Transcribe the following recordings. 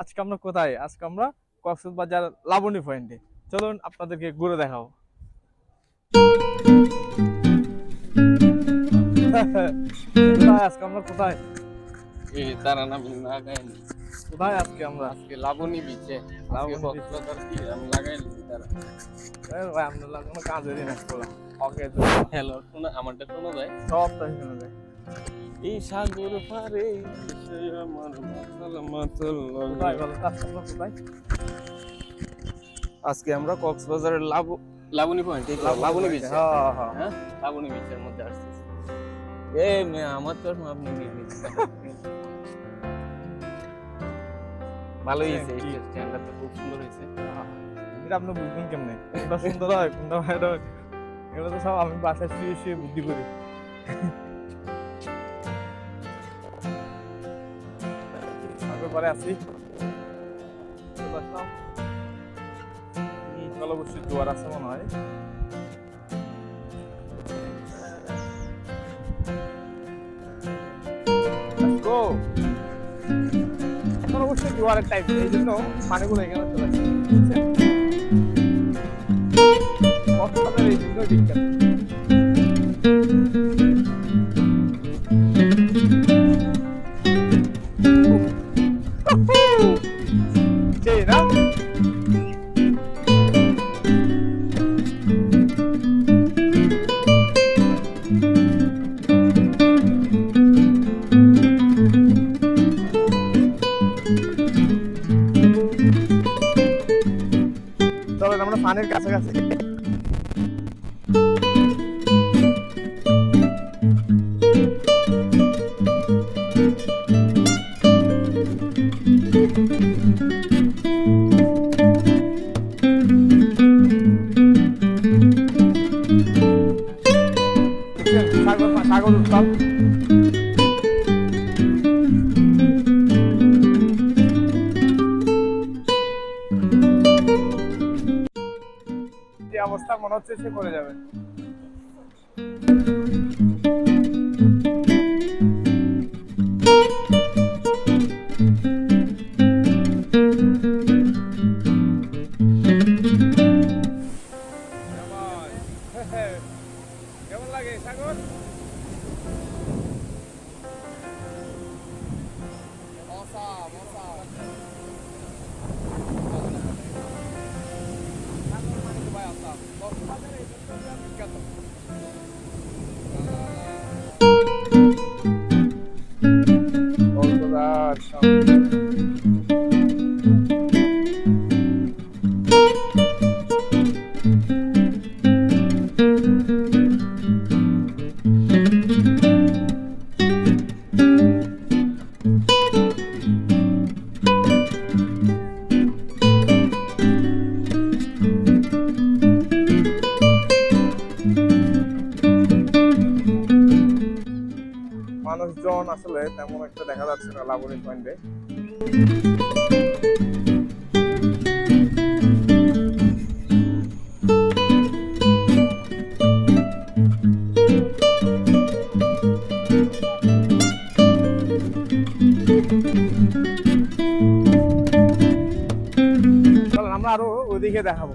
আজকে আমরা কোথায়? আজকে আমরা কক্সবাজার লাবণী পয়েন্টে চলুন আপনাদেরকে ঘুরে দেখাবো আজকে আমরা? কোথায়? কোথায় আজকে আমরা? আজকে লাবণী বিচে লাবণী লাবণী beach। কক্সবাজার কি? আমি লাগাইনি তারা এ ভাই আমরা কোনো কাজেরই না খোলা ওকে হ্যালো শোনা আমারটা শোনা যায় সব তাই শুনে যায় এই সাগর পারে আমার মাতাল মাতাল কোথায় বলো তো আজকে আমরা কক্সবাজারের লাব লাবণী পয়েন্ট লাবণী বিচ হ্যাঁ হ্যাঁ। হ্যাঁ? লাবণী বিচের মধ্যে আসছে। এ মেয়ে আমার তো আপনি নিয়ে নিচ্ছেন ভালোই হয়েছে খুব সুন্দর হয়েছে। এটা আপনি বুঝবেন কেমনে? কোনটা সুন্দর হয় কোনটা ভালো হয়। এগুলো তো সব আমি বাসায় শুয়ে শুয়ে বুদ্ধি করি। পরে আসলাম। কাল অবশ্যই জোয়ার আছে মনে হয়! এখন অবশ্যই জন্য পানিগুলো এখানে চলে? এই চলেন আমরা পানির কাছাকাছি সাগর সাগর উত্তাল যে অবস্থা মনে হচ্ছে সে করে যাবে। মানুষজন আসলে তেমন একটা দেখা যাচ্ছে না লাবণী পয়েন্টে আমরা আরও ওইদিকে দেখাবো।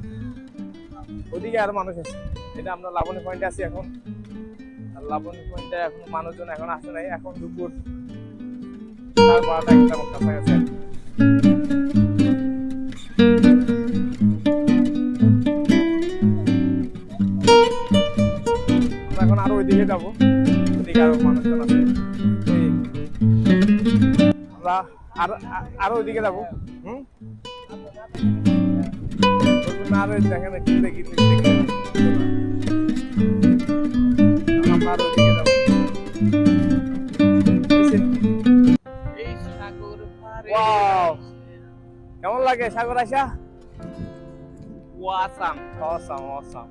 ওইদিকে আরও মানুষ আছে। এটা আমরা লাবণী পয়েন্টে আছি এখন। লাবণী পয়েন্টে এখন মানুষজন এখন আসে নাই, এখন দুপুর আমরা এখন আরও ওইদিকে যাব, ওইদিকে আরও মানুষজন আছে আমরা আরও আরও ওইদিকে যাব। হুম? আরও দেখেন দেখি দেখি। আমরা আরও ওইদিকে যাব বুঝছেন? এই সাগর পারে Wow! কেমন লাগে সাগর আশা ওয়াসাম অসাম অসাম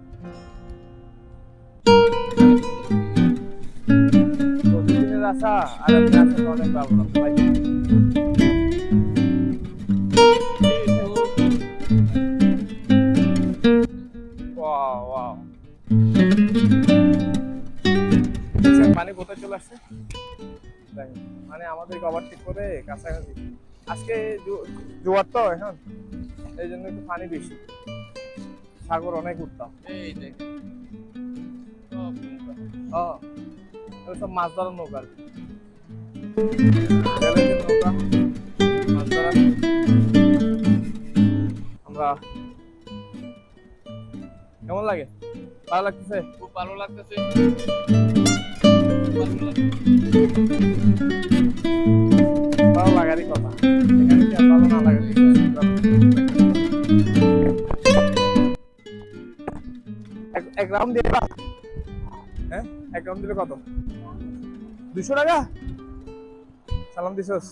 প্রতিদিনের আশা আর আপনি আসার অনেক প্রবলেম কোথায় চলে আসছে? মানে আমাদেরকে ওভারটেক করে কাছাকাছি। আজকে জোয়ার তো এখন এই জন্য একটু পানি বেশি। সাগর অনেক উত্তাপ এই দেখ। সব মাছ ধরার নৌকা আর নৌকা মাছ ধরার আমরা কেমন লাগে? ভালো লাগতেছে? খুব ভালো লাগতেছে। এক- দিলে কত দুশো টাকা সালাম দিছস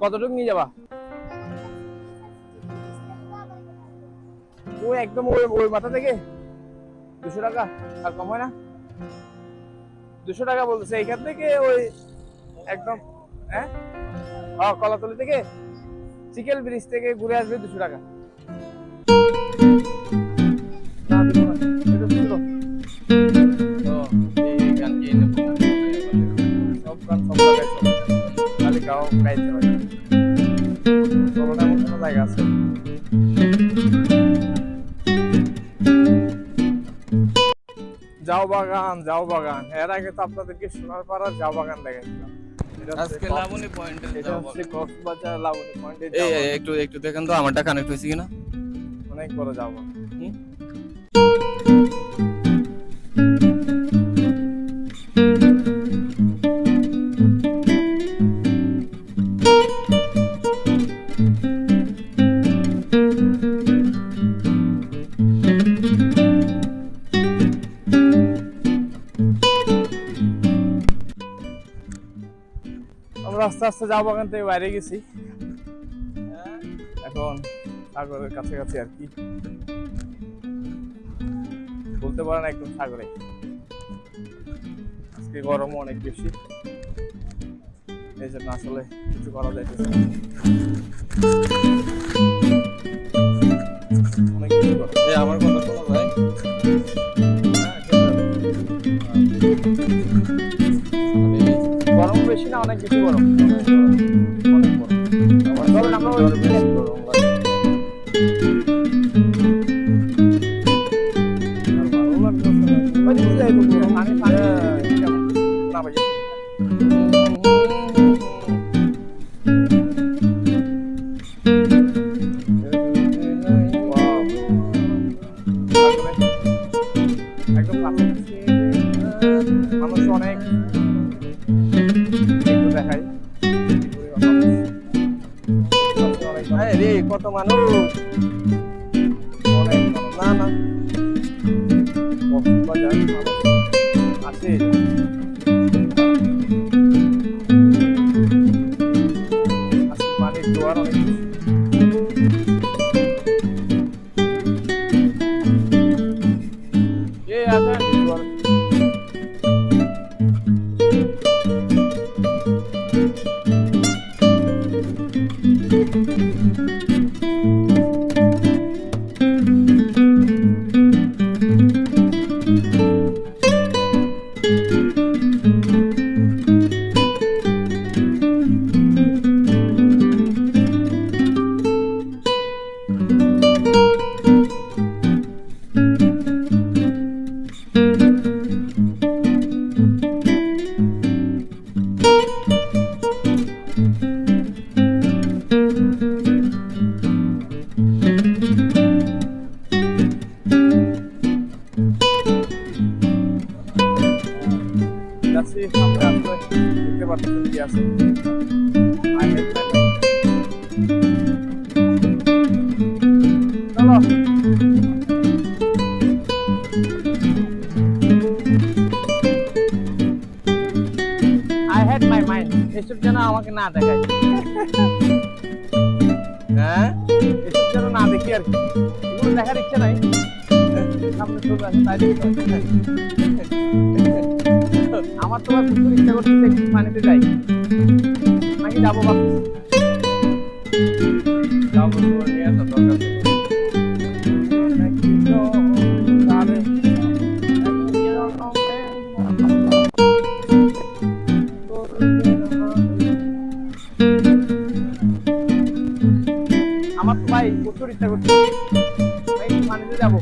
কতটুকু নিয়ে যাবা ওই একদম ওই ওই মাথা থেকে দুশো টাকা? আর কম হয় না? দুশো টাকা বলতেছে। এইখান থেকে ওই একদম হ্যাঁ? ও কলাতলি থেকে চিকেল ব্রিজ থেকে ঘুরে আসবে দুশো টাকা। হয় জায়গা আছে? বাগান যাও বাগান। এর আগে তো আপনাদেরকে সোনার পাড়ার যাও বাগান দেখেছিলাম আজকে লাবণী পয়েন্টে এটা হচ্ছে কক্সবাজার লাবণী পয়েন্টে এই এই, একটু একটু দেখেন তো আমারটা কানেক্ট হয়েছে কিনা? অনেক বড় যাও বাগান। আস্তে যাও বাগান থেকে বাইরে গেছি। এখন সাগরের কাছাকাছি আর কি। বলতে পারেন একদম সাগরে। আজকে গরম অনেক বেশি। এই জন্য আসলে কিছু করা যাইতেছে অনেক গরম। আমার কথা গরম বেশি না অনেক বেশি গরম অনেক কক্সবাজার মানুষ হ্যাড মাই মাইন্ড এসব যেন আমাকে না দেখায়। হ্যাঁ? এসব যেন না দেখি আর দেখার ইচ্ছা নাই। সামনে চলে আসে, তাই আমার তোমার ইচ্ছা একটু পানিতে যাই নাকি যাব ভাবছি। তো করছি। পানিতে যাব।